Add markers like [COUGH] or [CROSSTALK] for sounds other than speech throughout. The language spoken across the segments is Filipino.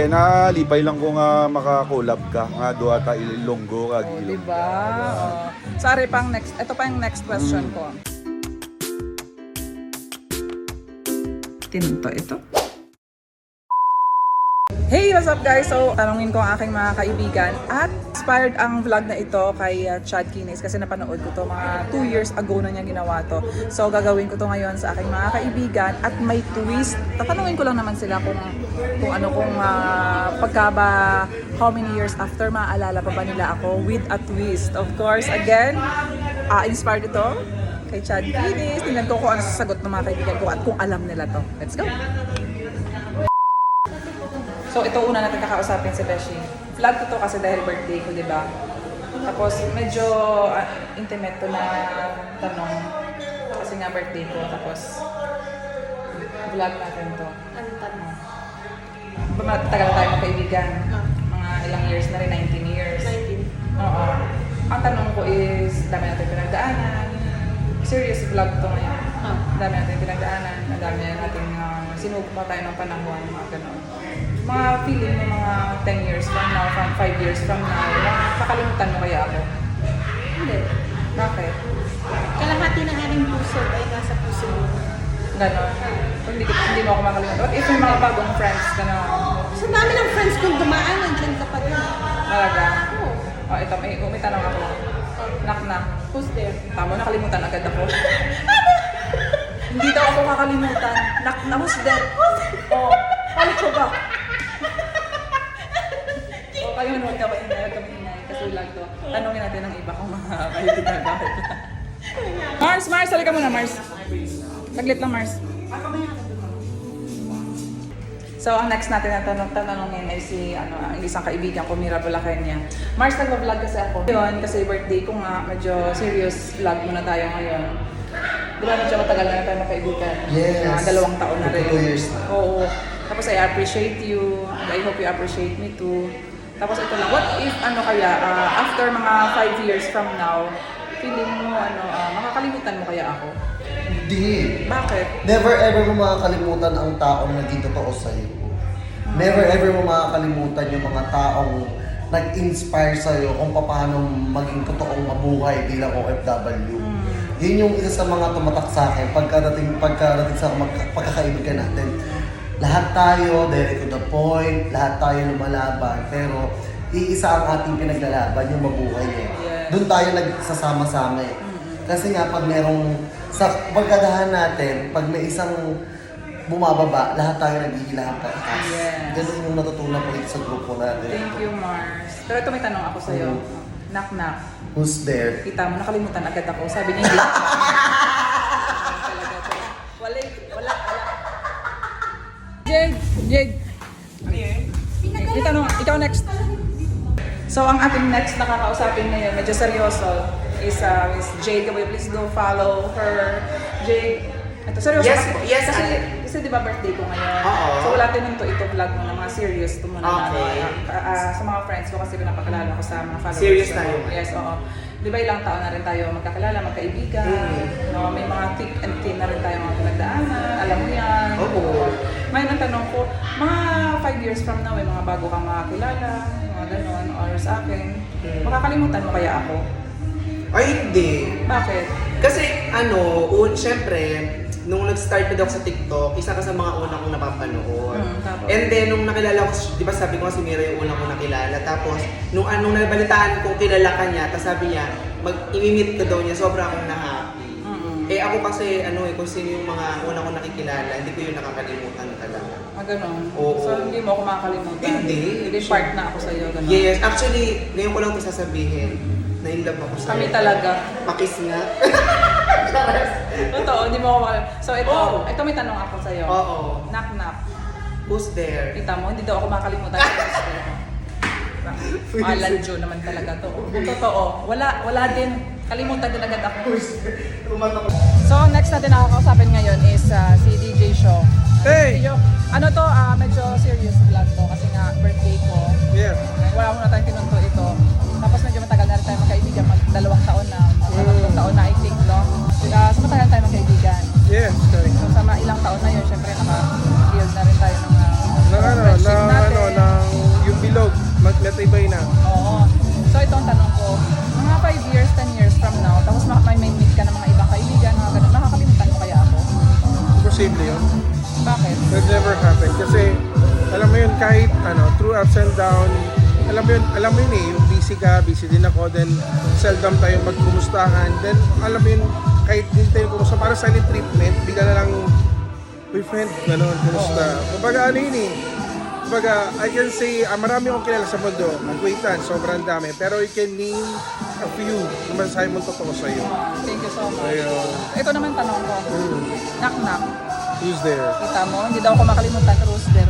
Eh, nalipay lang ko nga makakulab ka nga duha ta ilonggo kag Oh, ilonggo. diba? Oh. Sorry, pang next, ito pa yung next question ko. Tinto ito. Hey, what's up guys? So, tanungin ko ang aking mga kaibigan at inspired ang vlog na ito kay uh, Chad Kines kasi napanood ko to mga 2 years ago na niya ginawa to. So, gagawin ko to ngayon sa aking mga kaibigan at may twist. Tatanungin ko lang naman sila kung kung ano kung uh, pagka ba how many years after maaalala pa ba nila ako with a twist. Of course, again, uh, inspired ito kay Chad Kines. Tingnan ko kung ano sasagot ng mga kaibigan ko at kung alam nila to. Let's go! So ito una natin kakausapin si Beshi. Vlog ko to kasi dahil birthday ko, di ba? Tapos medyo ah, intimate to na tanong kasi nga birthday ko. Tapos vlog natin to. Ano tanong? Matagal na tayo magkaibigan. Ah. Mga ilang years na rin, 19 years. 19. Oo. Ang tanong ko is, dami natin pinagdaanan. Serious vlog to ngayon. Ah. Ang dami natin pinagdaanan, ang dami natin uh, sinubok tayo ng panahon, mga ganun. Mga feeling mo mga 10 years from now, from 5 years from now, makakalimutan mo kaya ako? Hindi. Bakit? Kalahati ng aking puso ay nasa puso mo. Ganon. Kung hindi, hindi mo ako makalimutan. What if may mga bagong friends ka na Sa dami ng friends kong dumaan, nandiyan ka pa rin. malaga? Oo. Oh, ito, may, may tanong ako. Knock knock. Who's there? Tama, nakalimutan agad ako. Hindi daw ako kakalimutan. Nak na who's that? Oh, paano ko ba? Kayo huwag ka maingay, huwag ka maingay. Kasi vlog to. Tanungin natin ang iba kung mga kaibigan bakit. Mars, Mars, halika muna, Mars. Saglit lang, Mars. So, ang next natin na tanong, tatanungin ay si ano, ang isang kaibigan ko, Mira Balakenya. Mars, nagpa-vlog kasi ako. Yun, kasi birthday ko nga, medyo serious vlog muna tayo ngayon. Di ba medyo matagal na tayo magkaibigan? Yes. Mga dalawang taon na rin. Two years na. Oo. Tapos I appreciate you, and I hope you appreciate me too. Tapos ito lang, what if ano kaya, ah, after mga 5 years from now, feeling mo, ano, ah, makakalimutan mo kaya ako? Hindi. Bakit? Never ever mo makakalimutan ang taong naging totoo sa'yo. Never ever mo makakalimutan yung mga taong nag-inspire sa'yo kung paano maging totoong mabuhay bilang OFW. Yun yung isa sa mga tumatak sa akin pagkadating, pagkadating sa mag- pagkakaibigan natin. Lahat tayo, direct to the point, lahat tayo lumalaban, pero iisa ang ating pinaglalaban, yung mabuhay eh. Yes. Doon tayo nagsasama-sama eh. Kasi nga pag merong sa pagkadahan natin, pag may isang bumababa, lahat tayo naghihilahan pataas. Yes. Ganun yung natutunan ko dito sa grupo natin. Thank you, Mars. Pero ito may tanong ako sa'yo. Mm. Knock knock. Who's there? Kita mo, nakalimutan agad ako. Sabi niya, hindi. [LAUGHS] Jade. Ano yun? Itanong, ikaw next. So, ang ating next na kakausapin ngayon, medyo seryoso, is uh, Miss Jade Gabay. Please go follow her. Jade, ito, seryoso Yes kasi. po, yes, kasi, ate. kasi di ba birthday ko ngayon? Oo. So, wala din ito, ito vlog mo na mga serious ito muna na, Okay. ano, ah, ah, sa mga friends ko kasi pinapakilala ko sa mga followers. Serious tayo. Yes, oo. Di ba ilang taon na rin tayo magkakilala, magkaibigan, Mm. no, may mga thick and thin na rin tayo mga pinagdaanan, alam mo yan. Oo. Ngayon ang tanong ko, mga 5 years from now, may mga bago kang makakilala, mga ganon, or sa akin, Mm. makakalimutan mo kaya ako? Ay, hindi. Bakit? Kasi ano, un, syempre, nung nag-start na daw ako sa TikTok, isa ka sa mga una kong napapanood. Mm, tapos? And then, nung nakilala ko, di ba sabi ko nga si Mira yung una kong nakilala. Tapos, nung anong nabalitaan kong kilala ka niya, tapos sabi niya, mag imimit ka daw niya, sobra akong na-happy. Eh ako kasi, ano eh, kung sino yung mga una kong nakikilala, hindi ko yun nakakalimutan talaga. Ah, ganon. Oo. So, hindi mo ako makakalimutan? Hindi. Hindi part na ako sa'yo, ganon? Yes, actually, ngayon ko lang ito sasabihin. Na-inlove ako sa'yo. Kami talaga. Pakis nga. [LAUGHS] Totoo, hindi mo ako makakalimutan. So, ito, Oo. ito may tanong ako sa'yo. Oo. Knock knock. Who's there? Kita mo, hindi daw ako makakalimutan ko. [LAUGHS] Maladyo naman talaga to. [LAUGHS] Totoo. Wala, wala din. Kalimutan talaga ang cursor. so, next natin nakakausapin ngayon is uh, si DJ Shaw. Hey! Ano to, uh, medyo serious vlog to kasi nga birthday ko. Yes. Wala ko na tayong pinunto ito. Tapos medyo matagal na rin tayo magkaibigan, mag dalawang taon na, dalawang taon na I think, no? Uh, so matagal na tayo magkaibigan. Yes, correct. So sa ilang taon na yun, syempre naka-build na rin tayo ng uh, na, ano, na, ano, natin. ano, yung bilog, mas na. Oo. So ito ang tanong ko, kahit ano, through ups and down, alam mo yun, alam mo yun eh, yung busy ka, busy din ako, then seldom tayo magkumustahan. Then alam mo yun, kahit hindi tayo kumusta, para silent treatment, bigla na lang, uy friend, gano'n, kumusta. Kumbaga ano yun eh, kumbaga I can say, ah, marami akong kilala sa mundo, acquaintance, sobrang dami, pero you can name a few na masasabi mo totoo sa'yo. Thank you so much. Ayun, Ito naman tanong ko. Knock knock. who's there? Kita mo, hindi daw ako makalimutan who's there?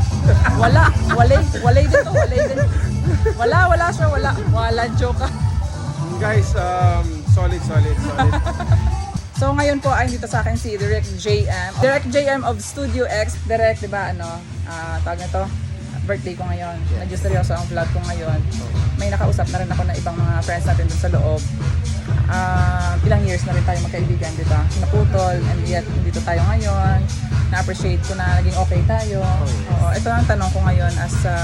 Wala, walay, walay din to, walay din. Wala, wala siya, wala. Wala, joke ka. Guys, um, solid, solid, solid. [LAUGHS] So ngayon po ay dito sa akin si Direct JM. Direct JM of Studio X. Direct, di ba, ano, ah tawag na to, birthday ko ngayon. Medyo seryoso ang vlog ko ngayon. May nakausap na rin ako na ibang mga friends natin dun sa loob. Ah, ilang years na rin tayo magkaibigan, di ba? Naputol, and yet dito tayo ngayon. Na-appreciate ko na naging okay tayo. Oo, ito ang tanong ko ngayon as a,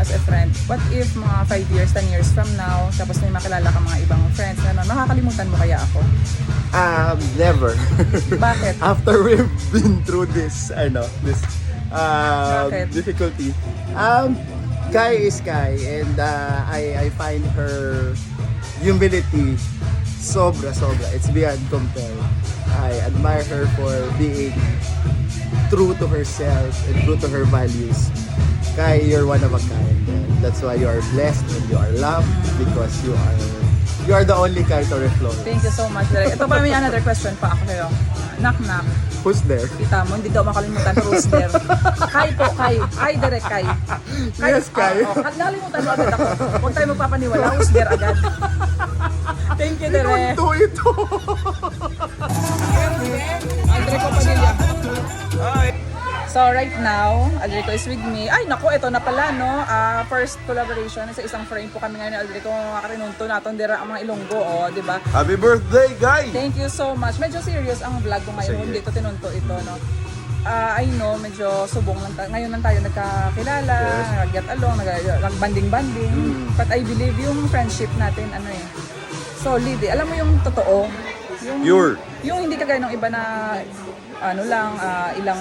as a friend. What if mga 5 years, 10 years from now, tapos may makilala ka mga ibang friends na makakalimutan mo kaya ako? Um, never. Bakit? [LAUGHS] After we've been through this, ano, this uh, Bakit? difficulty, um, Kai is Kai, and uh, I I find her humility sobra sobra. It's beyond compare. I admire her for being true to herself and true to her values. Kai, you're one of a kind. And that's why you are blessed and you are loved because you are you are the only Kai to reflect. Thank you so much, Direk. Ito pa may another question pa ako sa'yo. Knock knock. Who's there? Kita mo, hindi daw makalimutan who's there? Kai po, Kai. Kai, Direk, Kai. Yes, Kai. Oh, oh, nakalimutan mo agad ako. Huwag tayo magpapaniwala. Who's there agad? Thank you, Direk. Ito, ito. Aldrico Padilla. So right now, Aldrico is with me. Ay nako, ito na pala no. Ah, first collaboration sa isang frame po kami ngayon ni Aldrico. Makarinunto naton dira ang mga Ilonggo, oh, di ba? Happy birthday, guys! Thank you so much. Medyo serious ang vlog ko ngayon. Sige. Hindi ko tinunto ito, no? Ah, I know, medyo subong lang tayo. Ngayon lang tayo nagkakilala, nag-get along, nag- nag-banding-banding. But I believe yung friendship natin, ano eh, solid eh. Alam mo yung totoo? Yung, Pure. Yung hindi kagaya ng iba na ano lang, ah, ilang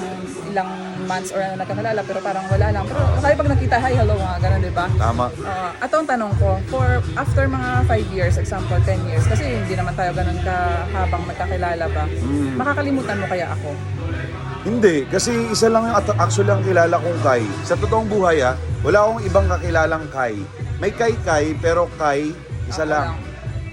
ilang months or ano nagkakilala pero parang wala lang. Pero kaya pag nakita, hi, hello, mga ganun, di ba? Tama. Uh, ato ang tanong ko, for after mga 5 years, example 10 years, kasi hindi naman tayo ganun ka habang magkakilala ba, makakalimutan mo kaya ako? Hindi, kasi isa lang yung actually ang kilala kong Kai. Sa totoong buhay ha, wala akong ibang kakilalang Kai. May Kai Kai, pero Kai, isa Ako lang. lang.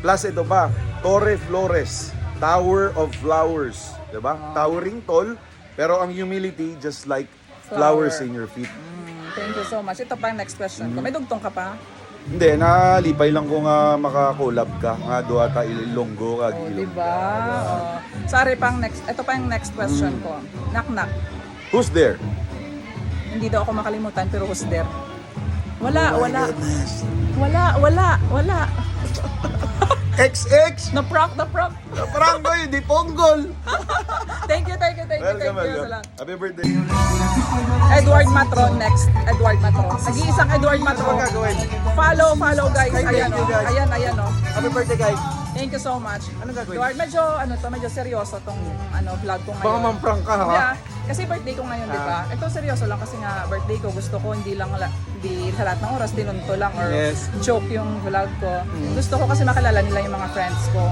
Plus ito pa, Torre Flores, Tower of Flowers. Diba? Towering tall, pero ang humility just like Flower. flowers in your feet. Mm, thank you so much. Ito pa ang next question ko. May dugtong ka pa? Hindi, nalipay lang ko nga makakolab ka. Nga doa ta ilonggo ka. Oh, di ba? Oh. Sorry pang next. Ito pa yung next question ko. Knock knock. Who's there? Hindi daw ako makalimutan pero who's there? Wala, wala. Wala, wala, wala. [LAUGHS] XX! Na prank, na prank. Paranggo yun, di ponggol! [LAUGHS] Thank you, thank you, thank you, Welcome, thank you. welcome. Happy birthday. Edward Matron next. Edward Matron. Nag-iisang Edward Matron. Ano gagawin? Follow, follow guys. Thank Ayan, you, oh. guys. Ayan, ayan, oh. Happy birthday, guys. Thank you so much. Anong gagawin? Edward, medyo, ano to, medyo seryoso tong ano, vlog ko ngayon. Baka mamprank ka, ha? Yeah. Kasi birthday ko ngayon, di ba? Ito seryoso lang kasi nga birthday ko. Gusto ko hindi lang, la- hindi sa lahat ng oras, tinunto lang or Yes. joke yung vlog ko. Gusto ko kasi makilala nila yung mga friends ko.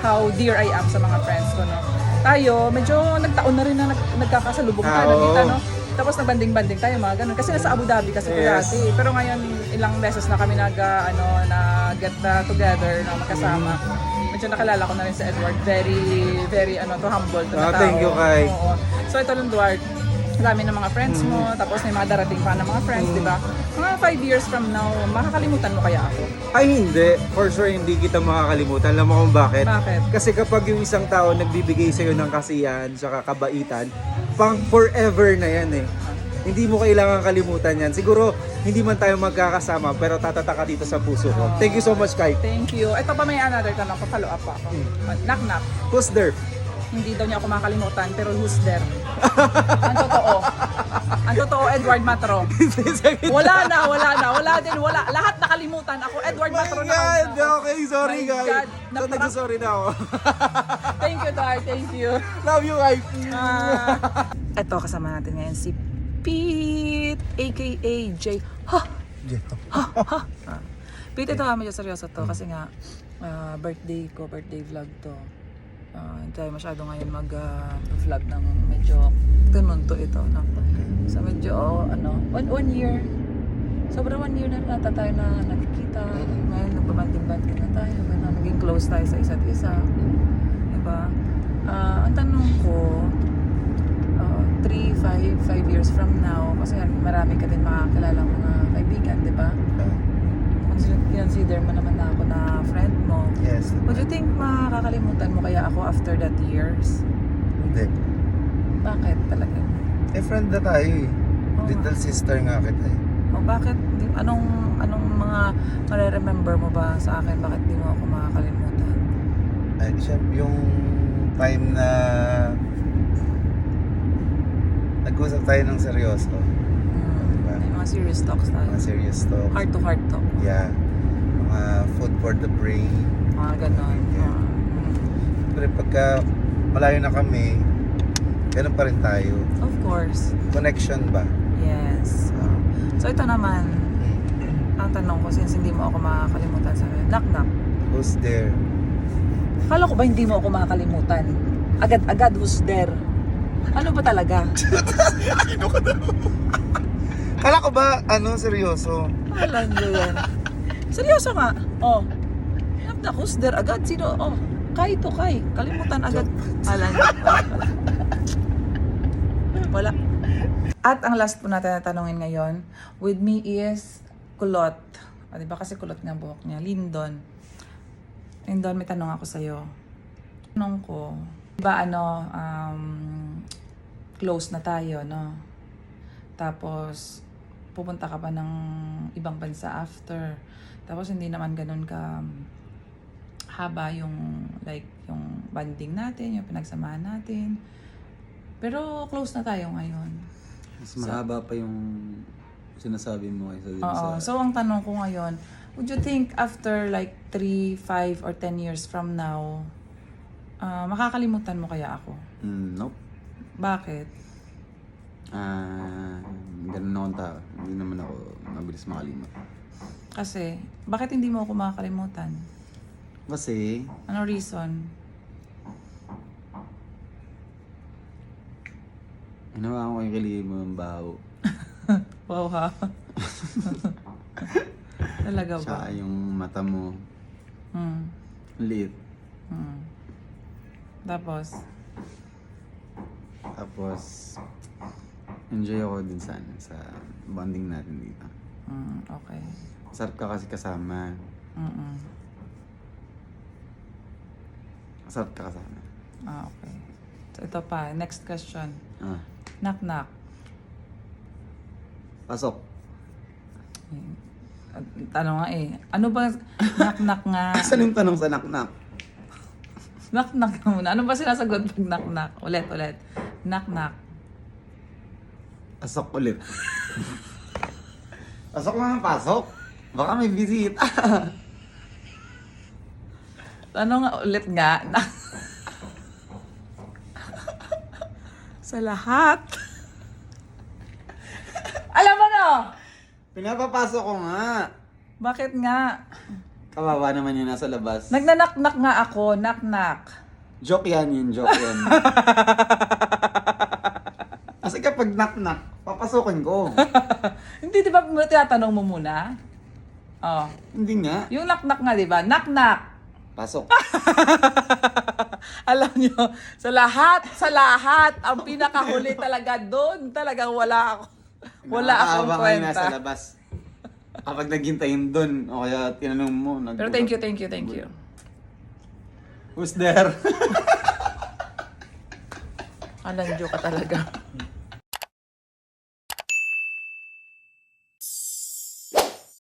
How dear I am sa mga friends ko, no? Tayo, medyo nagtaon na rin na nag, nagkakasalubong Ah, tayo, oo. nakita, no? Tapos nagbanding-banding tayo, mga ganun. Kasi nasa Abu Dhabi kasi ko Yes. dati. Pero ngayon, ilang beses na kami nag, ah, ano, na get uh, together, na magkasama. Medyo nakilala ko na rin si Edward. Very, very, ano, to humble to na Ah, thank you, Kai. Oo. So ito lang, Edward. Dami ng mga friends mo, tapos may mga darating pa ng mga friends, di ba? Mga 5 years from now, makakalimutan mo kaya ako? Ay hindi, for sure hindi kita makakalimutan. Alam mo kung bakit? Bakit? Kasi kapag yung isang tao nagbibigay sa'yo ng kasiyahan sa kabaitan, pang forever na yan eh. Hindi mo kailangan kalimutan yan. Siguro hindi man tayo magkakasama pero tatata ka dito sa puso ko. Thank you so much, Kai. Thank you. Ito pa may another tanong, pa-follow up pa ako. Knock knock. Who's there? Hindi daw niya ako makakalimutan, pero who's there? Ang totoo. Ang totoo, Edward Matro. [LAUGHS] Wala na, wala na. Wala din, wala. Lahat nakalimutan. Ako, Edward Matro na. God, okay, sorry My guys. God, So, nagsasorry na ako. [LAUGHS] Thank you, Dar. Thank you. Love you, guys. Ah, ito kasama natin ngayon si Pete, aka J. Ha! Ha! Ha! Ah. Pete, ito ha, medyo seryoso to kasi nga ah, birthday ko, birthday vlog to. Uh, tayo masyado ngayon mag-vlog ng medyo ganun to ito. No? So medyo, ano, one, one year. Sobrang one year na nata tayo na nakikita. Ngayon, nagbabanding-banding na tayo. Ganun, naging close tayo sa isa't isa. Diba? Ah, ang tanong ko, 3, 5, 5 years from now, kasi marami ka din makakilala mga kaibigan, di ba? Consider, mo naman na ako na friend mo. Yes. Would you think makakalimutan mo kaya ako after that years? Hindi. Bakit talaga? Eh, friend na tayo eh. Oo nga. sister nga kita eh. O bakit? Anong, anong mga mare-remember mo ba sa akin? Bakit di mo ako makakalimutan? Ay, siya, yung time na nag-usap tayo ng seryoso. May mga serious talks tayo. Mga serious talk. Heart to heart talk. Yeah. Mga food for the brain. Mga ganon. Yeah. Mga, hmm. Pero pagka malayo na kami, ganun pa rin tayo. Of course. Connection ba? Yes. Ah. So ito naman, Hmm. ang tanong ko since hindi mo ako makakalimutan sa knock knock. Who's there? Kala ko ba hindi mo ako makakalimutan? Agad-agad who's there? Ano ba talaga? [LAUGHS] Kala ko ba, ano, seryoso? Alam nyo yan. Seryoso nga. Oh. Who's there? Agad sino? Oh. Kay to kay. Kalimutan agad. Alam nyo. Wala. At ang last po natin na tanongin ngayon, with me is Kulot. O, di ba kasi kulot nga buhok niya? Lindon. Lindon, may tanong ako sa'yo. Tanong ko, di ba ano, um, close na tayo, no? Tapos, pupunta ka pa ng ibang bansa after. Tapos, hindi naman ganun ka haba yung, like, yung banding natin, yung pinagsamahan natin. Pero, close na tayo ngayon. Mas mahaba pa yung sinasabi mo kaysa dun Oo. sa... So, ang tanong ko ngayon, would you think after like 3, 5, or 10 years from now, ah, makakalimutan mo kaya ako? Mm, nope. Bakit? Ah, ganun akong tao. Hindi naman ako mabilis makalimot. Kasi, bakit hindi mo ako makakalimutan? Kasi, Ano reason? hinawakan ko yung kiligin mo ng baho. [LAUGHS] Wow ha? [LAUGHS] Talaga ba? Tsaka yung mata mo, Hmm. liit. Hmm. Tapos, Tapos, enjoy ako din sa, ano, sa bonding natin dito. hmm, okay. Sarap ka kasi kasama. Mm-mm. Sarap ka kasama. Ah, okay. So, ito pa. Next question. Ah, Knock knock. pasok. Tanong nga eh. Ano ba knock knock nga? [LAUGHS] Saan yung tanong sa naknak? knock knock muna. Ano ba sinasagot pag knock knock? Ulit, ulit. Knock knock. Pasok ulit. [LAUGHS] pasok na ng pasok. Baka may bisita. [LAUGHS] Ano nga ulit nga? [LAUGHS] Sa lahat. Alam mo no? Pinapapasok ko nga. Bakit nga? Kawawa naman yung nasa labas. Nagnanaknak nga ako. Knock-knock. Joke yan yun, joke yan. Kasi kapag knock-knock, papasokin ko. [LAUGHS] Hindi, di ba tinatanong mo muna? Oh. Hindi nga. Yung knock-knock nga, di ba? Knock-knock. Pasok. [LAUGHS] Alam nyo, sa lahat, sa lahat, ang pinakahuli talaga doon, talagang wala ako. Wala akong Nakakaawa ngayon nasa kwenta. labas. Kapag naghintayin doon, o kaya tinanong mo. Nag- Pero thank you, thank you, thank you. Who's there? Alam nyo ka talaga. [LAUGHS]